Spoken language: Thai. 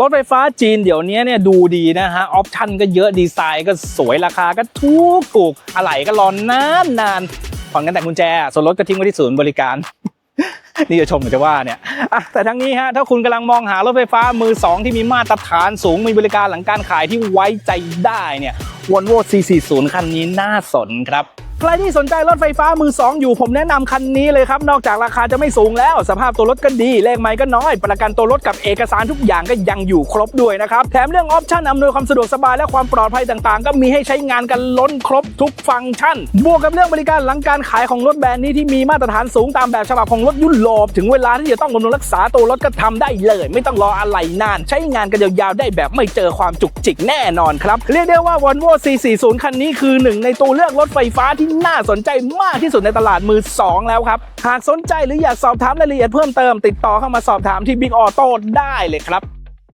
รถไฟฟ้าจีนเดี๋ยวนี้เนี่ยดูดีนะฮะ ออปชั่นก็เยอะดีไซน์ก็สวยราคาก็ถูกถูกอะไหล่ก็รอนนานนานผ่อนกันแต่กุญแจ ส่วนรถก็ทิ้งไว้ที่ศูนย์บริการ นี่จะชมหรือจะว่าเนี่ยแต่ทั้งนี้ฮะถ้าคุณกำลังมองหารถไฟฟ้ามือสองที่มีมาตรฐานสูงมีบริการหลังการขายที่ไว้ใจได้เนี่ย Volvo C40 คันนี้น่าสนครับ ใครที่สนใจรถไฟฟ้ามือ 2 อยู่ผมแนะนำคันนี้เลยครับ นอกจากราคาจะไม่สูงแล้ว สภาพตัวรถก็ดี เลขไม้ก็น้อย ประกันตัวรถกับเอกสารทุกอย่างก็ยังอยู่ครบด้วยนะครับ แถมเรื่องออปชั่นอำนวยความสะดวกสบายและความปลอดภัยต่างๆ ก็มีให้ใช้งานกันล้นครบทุกฟังก์ชัน บวกกับเรื่องบริการหลังการขายของรถแบรนด์นี้ที่มีมาตรฐานสูงตามแบบฉบับของรถยุโรปถึงเวลาที่จะต้องบำรุงรักษาตัวรถก็ทำได้เลย ไม่ต้องรออะไรนาน ใช้งานกันยาวๆได้แบบไม่เจอความจุกจิกแน่นอนครับเรียกได้ว่า Volvo C40 คันนี้คือหนึ่งในตัวเลือกรถไฟฟ้าที่ที่น่าสนใจมากที่สุดในตลาดมือ 2 แล้วครับ หากสนใจหรืออยากสอบถามรายละเอียดเพิ่มเติม ติดต่อเข้ามาสอบถามที่ Big Auto ได้เลยครับ